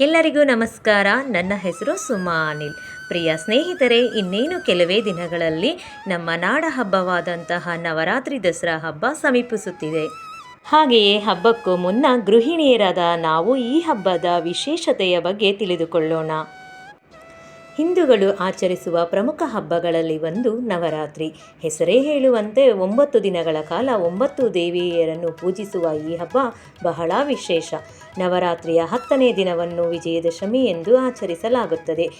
ಎಲ್ಲರಿಗೂ ನಮಸ್ಕಾರ. ನನ್ನ ಹೆಸರು ಸುಮಾ ಅನಿಲ್. ಪ್ರಿಯ ಸ್ನೇಹಿತರೆ, ಇನ್ನೇನು ಕೆಲವೇ ದಿನಗಳಲ್ಲಿ ನಮ್ಮ ನಾಡ ಹಬ್ಬವಾದಂತಹ ನವರಾತ್ರಿ ದಸರಾ ಹಬ್ಬ ಸಮೀಪಿಸುತ್ತಿದೆ. ಹಾಗೆಯೇ ಹಬ್ಬಕ್ಕೂ ಮುನ್ನ ಗೃಹಿಣಿಯರಾದ ನಾವು ಈ ಹಬ್ಬದ ವಿಶೇಷತೆಯ ಬಗ್ಗೆ ತಿಳಿದುಕೊಳ್ಳೋಣ. ಹಿಂದೂಗಳು ಆಚರಿಸುವ ಪ್ರಮುಖ ಹಬ್ಬಗಳಲ್ಲಿ ಒಂದು ನವರಾತ್ರಿ. ಹೆಸರೇ ಹೇಳುವಂತೆ ಒಂಬತ್ತು ದಿನಗಳ ಕಾಲ ಒಂಬತ್ತು ದೇವಿಯರನ್ನು ಪೂಜಿಸುವ ಈ ಹಬ್ಬ ಬಹಳ ವಿಶೇಷ. ನವರಾತ್ರಿಯ ಹತ್ತನೇ ದಿನವನ್ನು ವಿಜಯದಶಮಿ ಎಂದು ಆಚರಿಸಲಾಗುತ್ತದೆ.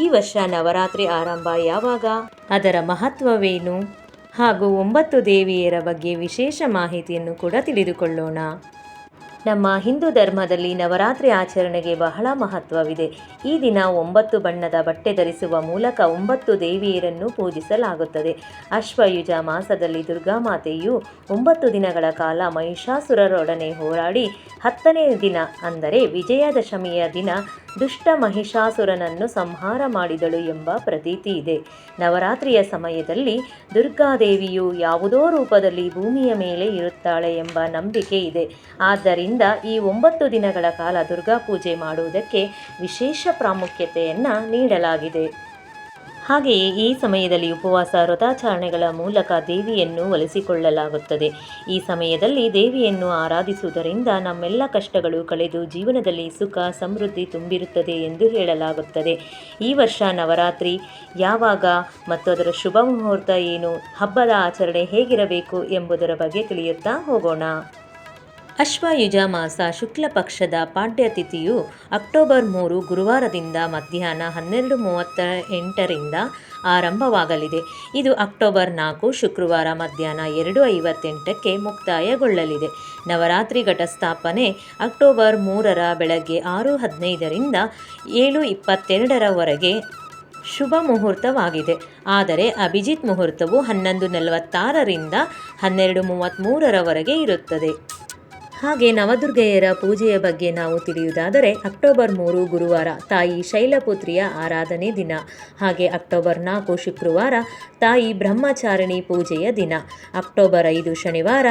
ಈ ವರ್ಷ ನವರಾತ್ರಿ ಆರಂಭ ಯಾವಾಗ? ಅದರ ಮಹತ್ವವೇನು? ಹಾಗೂ ಒಂಬತ್ತು ದೇವಿಯರ ಬಗ್ಗೆ ವಿಶೇಷ ಮಾಹಿತಿಯನ್ನು ಕೂಡ ತಿಳಿದುಕೊಳ್ಳೋಣ. ನಮ್ಮ ಹಿಂದೂ ಧರ್ಮದಲ್ಲಿ ನವರಾತ್ರಿ ಆಚರಣೆಗೆ ಬಹಳ ಮಹತ್ವವಿದೆ. ಈ ದಿನ ಒಂಬತ್ತು ಬಣ್ಣದ ಬಟ್ಟೆ ಧರಿಸುವ ಮೂಲಕ ಒಂಬತ್ತು ದೇವಿಯರನ್ನು ಪೂಜಿಸಲಾಗುತ್ತದೆ. ಅಶ್ವಯುಜ ಮಾಸದಲ್ಲಿ ದುರ್ಗಾ ಮಾತೆಯು ಒಂಬತ್ತು ದಿನಗಳ ಕಾಲ ಮಹಿಷಾಸುರರೊಡನೆ ಹೋರಾಡಿ ಹತ್ತನೇ ದಿನ ಅಂದರೆ ವಿಜಯದಶಮಿಯ ದಿನ ದುಷ್ಟ ಮಹಿಷಾಸುರನನ್ನು ಸಂಹಾರ ಮಾಡಿದಳು ಎಂಬ ಪ್ರತೀತಿ ಇದೆ. ನವರಾತ್ರಿಯ ಸಮಯದಲ್ಲಿ ದುರ್ಗಾದೇವಿಯು ಯಾವುದೋ ರೂಪದಲ್ಲಿ ಭೂಮಿಯ ಮೇಲೆ ಇರುತ್ತಾಳೆ ಎಂಬ ನಂಬಿಕೆ ಇದೆ. ಆದ್ದರಿಂದ ಈ ಒಂಬತ್ತು ದಿನಗಳ ಕಾಲ ದುರ್ಗಾ ಪೂಜೆ ಮಾಡುವುದಕ್ಕೆ ವಿಶೇಷ ಪ್ರಾಮುಖ್ಯತೆಯನ್ನು ನೀಡಲಾಗಿದೆ. ಹಾಗೆಯೇ ಈ ಸಮಯದಲ್ಲಿ ಉಪವಾಸ, ವ್ರತಾಚರಣೆಗಳ ಮೂಲಕ ದೇವಿಯನ್ನು ಒಲಿಸಿಕೊಳ್ಳಲಾಗುತ್ತದೆ. ಈ ಸಮಯದಲ್ಲಿ ದೇವಿಯನ್ನು ಆರಾಧಿಸುವುದರಿಂದ ನಮ್ಮೆಲ್ಲ ಕಷ್ಟಗಳು ಕಳೆದು ಜೀವನದಲ್ಲಿ ಸುಖ, ಸಮೃದ್ಧಿ ತುಂಬಿರುತ್ತದೆ ಎಂದು ಹೇಳಲಾಗುತ್ತದೆ. ಈ ವರ್ಷ ನವರಾತ್ರಿ ಯಾವಾಗ ಮತ್ತು ಅದರ ಶುಭ ಮುಹೂರ್ತ ಏನು, ಹಬ್ಬದ ಆಚರಣೆ ಹೇಗಿರಬೇಕು ಎಂಬುದರ ಬಗ್ಗೆ ತಿಳಿಯುತ್ತಾ ಹೋಗೋಣ. ಅಶ್ವಯುಜ ಮಾಸ ಶುಕ್ಲ ಪಕ್ಷದ ಪಾಡ್ಯ ತಿಥಿಯು ಅಕ್ಟೋಬರ್ ಮೂರು ಗುರುವಾರದಿಂದ ಮಧ್ಯಾಹ್ನ ಹನ್ನೆರಡು ಮೂವತ್ತ ಎಂಟರಿಂದ ಆರಂಭವಾಗಲಿದೆ. ಇದು ಅಕ್ಟೋಬರ್ ನಾಲ್ಕು ಶುಕ್ರವಾರ ಮಧ್ಯಾಹ್ನ ಎರಡು ಐವತ್ತೆಂಟಕ್ಕೆ ಮುಕ್ತಾಯಗೊಳ್ಳಲಿದೆ. ನವರಾತ್ರಿ ಘಟಸ್ಥಾಪನೆ ಅಕ್ಟೋಬರ್ ಮೂರರ ಬೆಳಗ್ಗೆ ಆರು ಹದಿನೈದರಿಂದ ಏಳು ಇಪ್ಪತ್ತೆರಡರವರೆಗೆ ಶುಭ ಮುಹೂರ್ತವಾಗಿದೆ. ಆದರೆ ಅಭಿಜಿತ್ ಮುಹೂರ್ತವು ಹನ್ನೊಂದು ನಲವತ್ತಾರರಿಂದ ಹನ್ನೆರಡು ಮೂವತ್ತ್ಮೂರರವರೆಗೆ ಇರುತ್ತದೆ. ಹಾಗೆ ನವದುರ್ಗೆಯರ ಪೂಜೆಯ ಬಗ್ಗೆ ನಾವು ತಿಳಿಯುವುದಾದರೆ ಅಕ್ಟೋಬರ್ ಮೂರು ಗುರುವಾರ ತಾಯಿ ಶೈಲಪುತ್ರಿಯ ಆರಾಧನೆ ದಿನ. ಹಾಗೆ ಅಕ್ಟೋಬರ್ ನಾಲ್ಕು ಶುಕ್ರವಾರ ತಾಯಿ ಬ್ರಹ್ಮಚಾರಿಣಿ ಪೂಜೆಯ ದಿನ. ಅಕ್ಟೋಬರ್ ಐದು ಶನಿವಾರ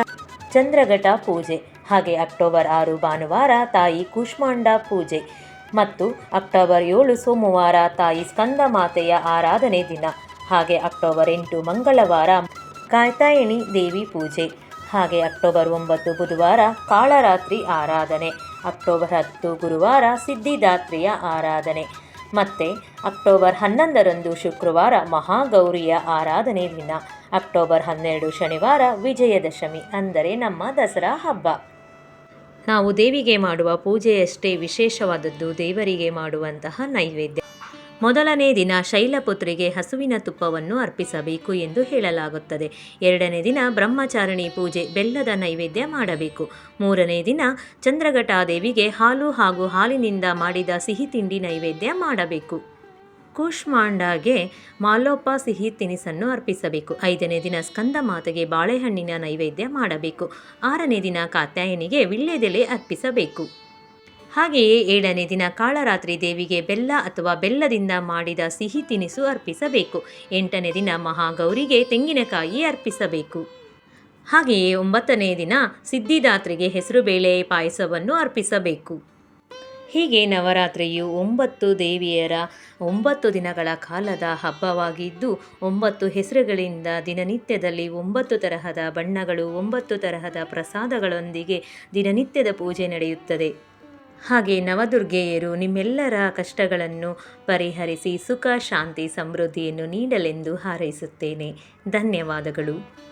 ಚಂದ್ರಘಟ ಪೂಜೆ. ಹಾಗೆ ಅಕ್ಟೋಬರ್ ಆರು ಭಾನುವಾರ ತಾಯಿ ಕೂಷ್ಮಾಂಡ ಪೂಜೆ. ಮತ್ತು ಅಕ್ಟೋಬರ್ ಏಳು ಸೋಮವಾರ ತಾಯಿ ಸ್ಕಂದ ಮಾತೆಯ ಆರಾಧನೆ ದಿನ. ಹಾಗೆ ಅಕ್ಟೋಬರ್ ಎಂಟು ಮಂಗಳವಾರ ಕಾಯ್ತಾಯಿಣಿ ದೇವಿ ಪೂಜೆ. ಹಾಗೆ ಅಕ್ಟೋಬರ್ ಒಂಬತ್ತು ಬುಧವಾರ ಕಾಳರಾತ್ರಿ ಆರಾಧನೆ. ಅಕ್ಟೋಬರ್ ಹತ್ತು ಗುರುವಾರ ಸಿದ್ಧಿದಾತ್ರಿಯ ಆರಾಧನೆ. ಮತ್ತೆ ಅಕ್ಟೋಬರ್ ಹನ್ನೊಂದರಂದು ಶುಕ್ರವಾರ ಮಹಾಗೌರಿಯ ಆರಾಧನೆ ದಿನ. ಅಕ್ಟೋಬರ್ ಹನ್ನೆರಡು ಶನಿವಾರ ವಿಜಯದಶಮಿ, ಅಂದರೆ ನಮ್ಮ ದಸರಾ ಹಬ್ಬ. ನಾವು ದೇವಿಗೆ ಮಾಡುವ ಪೂಜೆಯಷ್ಟೇ ವಿಶೇಷವಾದದ್ದು ದೇವರಿಗೆ ಮಾಡುವಂತಹ ನೈವೇದ್ಯ. ಮೊದಲನೇ ದಿನ ಶೈಲಪುತ್ರಿಗೆ ಹಸುವಿನ ತುಪ್ಪವನ್ನು ಅರ್ಪಿಸಬೇಕು ಎಂದು ಹೇಳಲಾಗುತ್ತದೆ. ಎರಡನೇ ದಿನ ಬ್ರಹ್ಮಚಾರಿಣಿ ಪೂಜೆ ಬೆಲ್ಲದ ನೈವೇದ್ಯ ಮಾಡಬೇಕು. ಮೂರನೇ ದಿನ ಚಂದ್ರಘಟಾದೇವಿಗೆ ಹಾಲು ಹಾಗೂ ಹಾಲಿನಿಂದ ಮಾಡಿದ ಸಿಹಿ ತಿಂಡಿ ನೈವೇದ್ಯ ಮಾಡಬೇಕು. ಕೂಷ್ಮಾಂಡಾಗೆ ಮಾಲೋಪ ಸಿಹಿ ತಿನಿಸನ್ನು ಅರ್ಪಿಸಬೇಕು. ಐದನೇ ದಿನ ಸ್ಕಂದ ಮಾತೆಗೆ ಬಾಳೆಹಣ್ಣಿನ ನೈವೇದ್ಯ ಮಾಡಬೇಕು. ಆರನೇ ದಿನ ಕಾತ್ಯಾಯನಿಗೆ ವಿಳ್ಳೆದೆಲೆ ಅರ್ಪಿಸಬೇಕು. ಹಾಗೆಯೇ ಏಳನೇ ದಿನ ಕಾಳರಾತ್ರಿ ದೇವಿಗೆ ಬೆಲ್ಲ ಅಥವಾ ಬೆಲ್ಲದಿಂದ ಮಾಡಿದ ಸಿಹಿ ತಿನಿಸು ಅರ್ಪಿಸಬೇಕು. ಎಂಟನೇ ದಿನ ಮಹಾಗೌರಿಗೆ ತೆಂಗಿನಕಾಯಿ ಅರ್ಪಿಸಬೇಕು. ಹಾಗೆಯೇ ಒಂಬತ್ತನೇ ದಿನ ಸಿದ್ಧಿದಾತ್ರಿಗೆ ಹೆಸರುಬೇಳೆ ಪಾಯಸವನ್ನು ಅರ್ಪಿಸಬೇಕು. ಹೀಗೆ ನವರಾತ್ರಿಯು ಒಂಬತ್ತು ದೇವಿಯರ ಒಂಬತ್ತು ದಿನಗಳ ಕಾಲದ ಹಬ್ಬವಾಗಿದ್ದು, ಒಂಬತ್ತು ಹೆಸರುಗಳಿಂದ ದಿನನಿತ್ಯದಲ್ಲಿ ಒಂಬತ್ತು ತರಹದ ಬಣ್ಣಗಳು, ಒಂಬತ್ತು ತರಹದ ಪ್ರಸಾದಗಳೊಂದಿಗೆ ದಿನನಿತ್ಯದ ಪೂಜೆ ನಡೆಯುತ್ತದೆ. ಹಾಗೆ ನವದುರ್ಗೆಯರು ನಿಮ್ಮೆಲ್ಲರ ಕಷ್ಟಗಳನ್ನು ಪರಿಹರಿಸಿ ಸುಖ ಶಾಂತಿ ಸಮೃದ್ಧಿಯನ್ನು ನೀಡಲೆಂದು ಹಾರೈಸುತ್ತೇನೆ. ಧನ್ಯವಾದಗಳು.